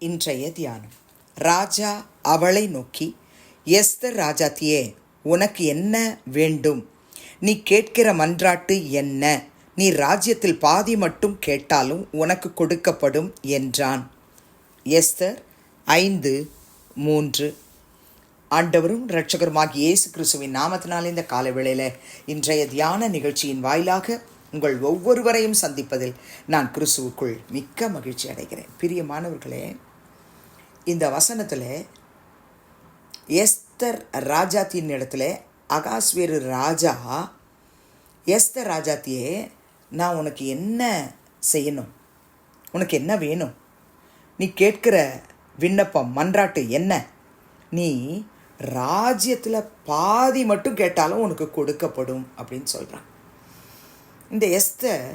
இன்றைய தியானம். ராஜா அவளை நோக்கி எஸ்தர் ராஜாத்தியே உனக்கு என்ன வேண்டும்? நீ கேட்கிற மன்றாட்டு என்ன? நீ ராஜ்யத்தில் பாதி மட்டும் கேட்டாலும் உனக்கு கொடுக்கப்படும் என்றான். எஸ்தர் ஐந்து மூன்று. ஆண்டவரும் இரட்சகருமாகிய இயேசு கிறிஸ்துவின் நாமத்தினால் இந்த காலவேளையில் இன்றைய தியான நிகழ்ச்சியின் வாயிலாக உங்கள் ஒவ்வொருவரையும் சந்திப்பதில் நான் கிறிஸ்துவுக்குள் மிக்க மகிழ்ச்சி அடைகிறேன். பிரியமானவர்களே இந்த வசனத்தில் எஸ்தர் ராஜாத்தின் இடத்துல அகாஸ்வேரு ராஜா எஸ்தர் ராஜாத்தியே நான் உனக்கு என்ன செய்யணும்? உனக்கு என்ன வேணும்? நீ கேட்கிற விண்ணப்பம் மன்றாட்டு என்ன? நீ ராஜ்யத்தில் பாதி மட்டும் கேட்டாலும் உனக்கு கொடுக்கப்படும் அப்படின்னு சொல்கிறான் இந்த எஸ்தர்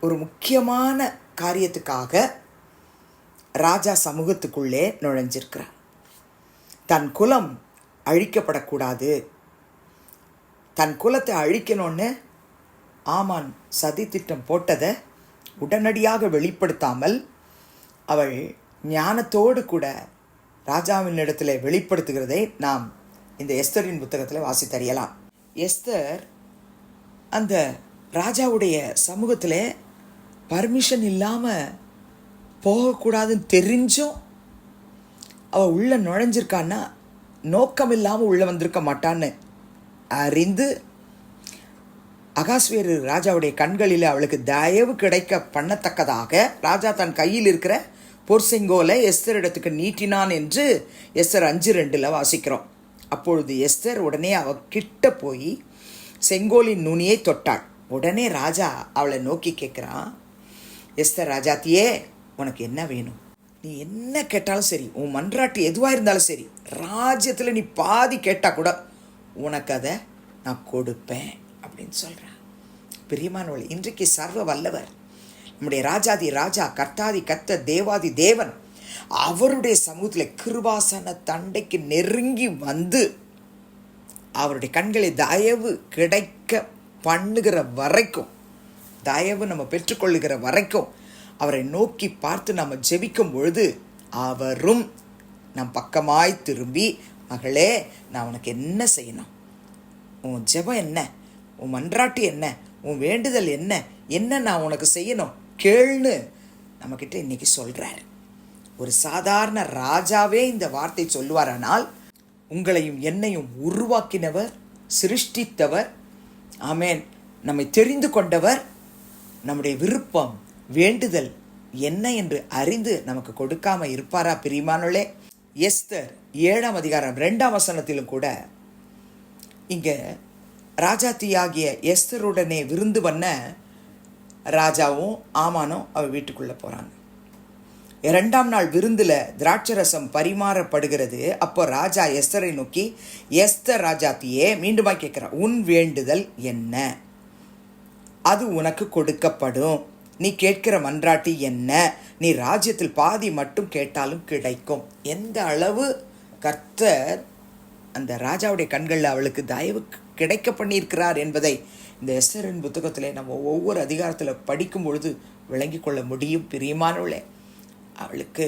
ஒரு முக்கியமான காரியத்துக்காக ராஜா சமூகத்துக்குள்ளே நுழைஞ்சிருக்கிறார். தன் குலம் அழிக்கப்படக்கூடாது. தன் குலத்தை அழிக்கணும்னு ஆமான் சதி திட்டம் போட்டதை உடனடியாக வெளிப்படுத்தாமல் அவள் ஞானத்தோடு கூட ராஜாவின் இடத்துல வெளிப்படுத்துகிறதை நாம் இந்த எஸ்தரின் புத்தகத்தில் வாசித்தறியலாம். எஸ்தர் அந்த ராஜாவுடைய சமூகத்தில் பர்மிஷன் இல்லாமல் போகக்கூடாதுன்னு தெரிஞ்சும் அவள் உள்ளே நுழைஞ்சிருக்கான்னா நோக்கம் இல்லாமல் உள்ளே வந்திருக்க மாட்டான்னு அறிந்து அகாஸ்வேரு ராஜாவுடைய கண்களில் அவளுக்கு தயவு கிடைக்க பண்ணத்தக்கதாக ராஜா தன் கையில் இருக்கிற பொர்செங்கோலை எஸ்தர் இடத்துக்கு நீட்டினான் என்று எஸ்தர் அஞ்சு ரெண்டில் வாசிக்கிறோம். அப்பொழுது எஸ்தர் உடனே அவ கிட்ட போய் செங்கோலின் நுனியை தொட்டாள். உடனே ராஜா அவளை நோக்கி கேட்குறான் எஸ்தர் ராஜாத்தியே உனக்கு என்ன வேணும்? நீ என்ன கேட்டாலும் சரி உன் மன்றாட்டு எதுவாக இருந்தாலும் சரி ராஜ்யத்தில் நீ பாதி கேட்டால் கூட உனக்கு அதை நான் கொடுப்பேன் அப்படின்னு சொல்கிறேன் பிரியமானவள் இன்றைக்கு சர்வ வல்லவர் நம்முடைய ராஜாதி ராஜா கர்த்தாதி கர்த்த தேவாதி தேவன் அவருடைய சமூகத்தில் கிருபாசன தண்டைக்கு நெருங்கி வந்து அவருடைய கண்களை தயவு கிடைக்க பண்ணுகிற வரைக்கும் தயவு நம்ம பெற்றுக்கொள்ளுகிற வரைக்கும் அவரை நோக்கி பார்த்து நம்ம ஜெபிக்கும் பொழுது அவரும் நம் பக்கமாய் திரும்பி மகளே நான் உனக்கு என்ன செய்யணும்? உன் ஜெபம் என்ன? உன் மன்றாட்டு என்ன? உன் வேண்டுதல் என்ன? என்ன நான் உனக்கு செய்யணும்? கேள்னு நம்மக்கிட்ட இன்னைக்கு சொல்கிறார் ஒரு சாதாரண ராஜாவே இந்த வார்த்தை சொல்லுவாரானால் உங்களையும் என்னையும் உருவாக்கினவர் சிருஷ்டித்தவர் ஆமேன். நம்மை தெரிந்து கொண்டவர் நம்முடைய விருப்பம் வேண்டுதல் என்ன என்று அறிந்து நமக்கு கொடுக்காம இருப்பாரா பிரிமானோளே எஸ்தர் ஏழாம் அதிகாரம் ரெண்டாம் வசனத்திலும் கூட இங்கே ராஜாத்தியாகிய எஸ்தருடனே விருந்து பண்ண ராஜாவும் ஆமானும் அவர் வீட்டுக்குள்ளே போகிறாங்க இரண்டாம் நாள் விருந்தில் திராட்சரசம் பரிமாறப்படுகிறது. அப்போ ராஜா எஸ்தரை நோக்கி எஸ்தர் ராஜாத்தியே மீண்டுமா கேட்குறான் உன் வேண்டுதல் என்ன? அது உனக்கு கொடுக்கப்படும். நீ கேட்கிற மன்றாட்டி என்ன? நீ ராஜ்யத்தில் பாதி மட்டும் கேட்டாலும் கிடைக்கும். எந்த அளவு கர்த்தர் அந்த ராஜாவுடைய கண்களில் அவளுக்கு தயவு கிடைக்க பண்ணியிருக்கிறார் என்பதை இந்த எஸ்தரின் புத்தகத்தில் நம்ம ஒவ்வொரு அதிகாரத்தில் படிக்கும் பொழுது விளங்கி கொள்ள முடியும் பிரியமானவளே அவளுக்கு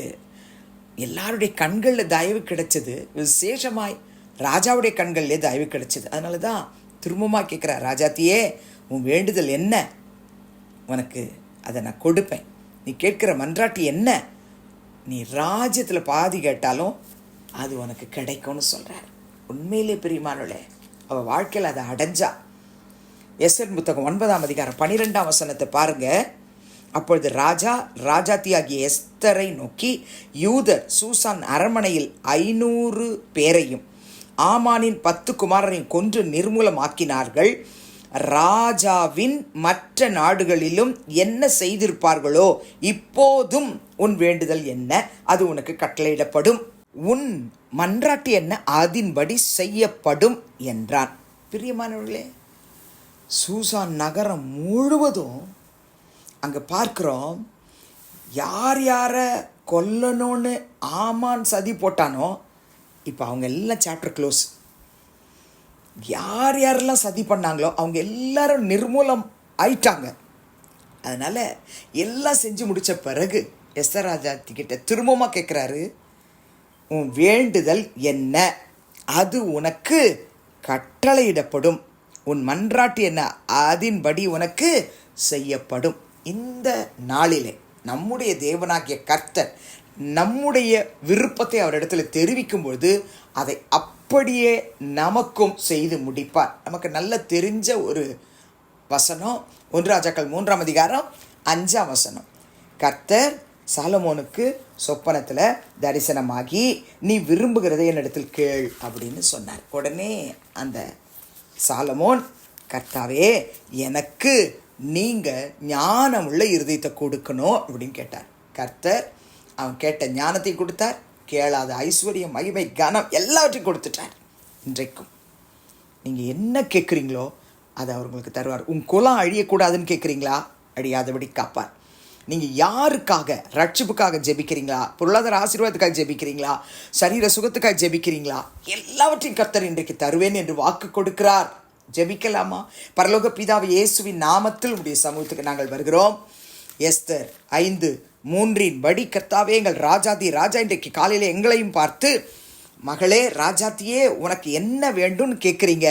எல்லாருடைய கண்களில் தயவு கிடைச்சது. விசேஷமாய் ராஜாவுடைய கண்களிலே தயவு கிடைச்சது. அதனால தான் திரும்பமாக கேட்குறா ராஜாத்தியே உன் வேண்டுதல் என்ன? உனக்கு அதை நான் கொடுப்பேன். நீ கேட்குற மன்றாட்டி என்ன? நீ ராஜ்யத்தில் பாதி கேட்டாலும் அது உனக்கு கிடைக்கும்னு சொல்கிறார் உண்மையிலே பெரியமானவளே அவள் வாழ்க்கையில் அதை அடைஞ்சா. எஸ்என் புத்தகம் ஒன்பதாம் அதிகாரம் பன்னிரெண்டாம் வசனத்தை பாருங்கள் அப்பொழுது ராஜா ராஜாத்தியாகிய எஸ்தரை நோக்கி யூதர் சூசான் அரண்மனையில் ஐநூறு பேரையும் ஆமானின் பத்து குமாரரையும் கொன்று நிர்மூலமாக்கினார்கள். ராஜாவின் மற்ற நாடுகளிலும் என்ன செய்திருப்பார்களோ இப்போதும் உன் வேண்டுதல் என்ன? அது உனக்கு கட்டளையிடப்படும். உன் மன்றாட்டு என்ன? அதின்படி செய்யப்படும் என்றான். பிரியமானவர்களே சூசான் நகரம் முழுவதும் அங்கே பார்க்குறோம் யார் யாரை கொல்லணும்னு ஆமான் சதி போட்டானோ இப்போ அவங்க எல்லாம் சாப்டர் க்ளோஸ் யார் யாரெல்லாம் சதி பண்ணாங்களோ அவங்க எல்லாரும் நிர்மூலம் ஆயிட்டாங்க. அதனால் எல்லாம் செஞ்சு முடித்த பிறகு எஸ்தர் கிட்ட திரும்பமாக கேட்குறாரு உன் வேண்டுதல் என்ன? அது உனக்கு கட்டளையிடப்படும். உன் மன்றாட்டு என்ன? அதின்படி உனக்கு செய்யப்படும். இந்த நாளிலே நம்முடைய தேவனாகிய கர்த்தர் நம்முடைய விருப்பத்தை அவரிடத்துல தெரிவிக்கும் பொழுது அதை அப்படியே நமக்கும் செய்து முடிப்பார். நமக்கு நல்ல தெரிஞ்ச ஒரு வசனம் ஒன்று ராஜாக்கள் மூன்றாம் அதிகாரம் அஞ்சாம் வசனம். கர்த்தர் சாலமோனுக்கு சொப்பனத்தில் தரிசனமாகி நீ விரும்புகிறதை என்னிடத்தில் கேள் அப்படின்னு சொன்னார். உடனே அந்த சாலமோன் கர்த்தாவே எனக்கு நீங்கள் ஞானமுள்ள இருதயத்தை கொடுக்கணும் அப்படின்னு கேட்டார். கர்த்தர் அவன் கேட்ட ஞானத்தை கொடுத்தார். கேளாத ஐஸ்வர்யம் மகிமை கனம் எல்லாவற்றையும் கொடுத்துட்டார் இன்றைக்கும். நீங்கள் என்ன கேட்குறீங்களோ அதை அவர் உங்களுக்கு தருவார். உன் குலம் அழியக்கூடாதுன்னு கேட்குறீங்களா அழியாதபடி காப்பார். நீங்கள் யாருக்காக ரட்சிப்புக்காக ஜெபிக்கிறீங்களா? பொருளாதார ஆசீர்வாதத்துக்காக ஜெபிக்கிறீங்களா? சரீர சுகத்துக்காக ஜெபிக்கிறீங்களா? எல்லாவற்றையும் கர்த்தர் இன்றைக்கு தருவேன் என்று வாக்கு கொடுக்கிறார். ஜெபிக்கலாமா? பரலோக பிதாவை இயேசுவின் நாமத்தில் உடைய சமூகத்துக்கு நாங்கள் வருகிறோம். எஸ்தர் ஐந்து மூன்றின் படி கர்த்தாவே எங்கள் ராஜாதி ராஜா இன்றைக்கு காலையில் எங்களையும் பார்த்து மகளே ராஜாத்தியே உனக்கு என்ன வேண்டும்னு கேட்குறீங்க.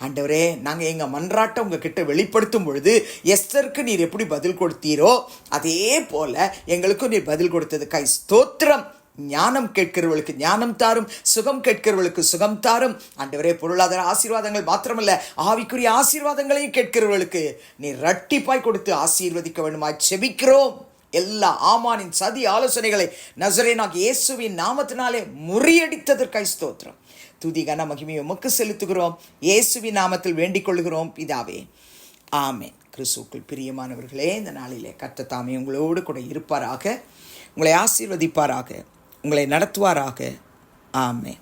ஆண்டவரே நாங்கள் எங்கள் மன்றாட்டை உங்ககிட்ட வெளிப்படுத்தும் பொழுது எஸ்தருக்கு நீர் எப்படி பதில் கொடுத்தீரோ அதே போல் எங்களுக்கும் நீர் பதில் கொடுத்தது. கை ஸ்தோத்திரம். ஞானம் கேட்கிறவர்களுக்கு ஞானம் தாரும் சுகம் கேட்கிறவர்களுக்கு சுகம் தாரும். ஆண்டவரே பொருளாதார ஆசீர்வாதங்கள் மாத்திரமல்ல ஆவிக்குரிய ஆசீர்வாதங்களையும் கேட்கிறவர்களுக்கு நீ ரட்டிப்பாய் கொடுத்து ஆசீர்வதிக்க வேண்டுமாய் செபிக்கிறோம். எல்லா ஆமானின் சதி ஆலோசனைகளை நசரேனாக இயேசுவின் நாமத்தினாலே முறியடித்ததற்காய் ஸ்தோத்திரம். துதி கன மகிமையை உமக்கு செலுத்துகிறோம். இயேசுவின் நாமத்தில் வேண்டிக் கொள்கிறோம் பிதாவே ஆமேன். கிறிஸ்துக்குள் பிரியமானவர்களே இந்த நாளிலே கர்த்தர் தாமே உங்களோடு கூட இருப்பாராக உங்களை ஆசீர்வதிப்பாராக. உங்களை நடத்துவாராக. ஆமே